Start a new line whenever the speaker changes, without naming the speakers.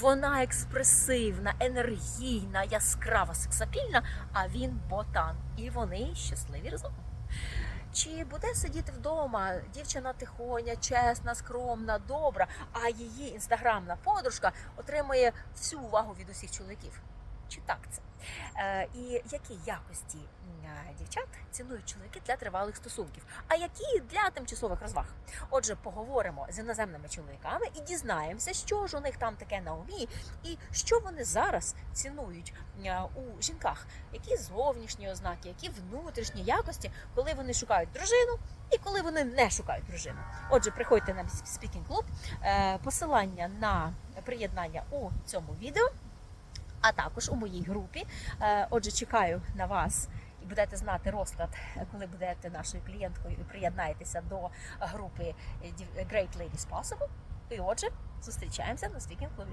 Вона експресивна, енергійна, яскрава, сексапільна, а він ботан. І вони щасливі разом. Чи буде сидіти вдома дівчина тихоня, чесна, скромна, добра, а її інстаграмна подружка отримує всю увагу від усіх чоловіків? Чи так це? Е, і які якості е, дівчат цінують чоловіки для тривалих стосунків, а які для тимчасових розваг? Отже, поговоримо з іноземними чоловіками і дізнаємося, що ж у них там таке на умі, і що вони зараз цінують е, у жінках, які зовнішні ознаки, які внутрішні якості, коли вони шукають дружину. І коли вони не шукають дружину. Отже, приходьте на Speaking Club. Посилання на приєднання у цьому відео, а також у моїй групі. Е, Отже, чекаю на вас і будете знати розклад, е, коли будете нашою клієнткою і приєднаєтеся до групи е, Great Ladies Possible. І отже, зустрічаємося на Speaking Club.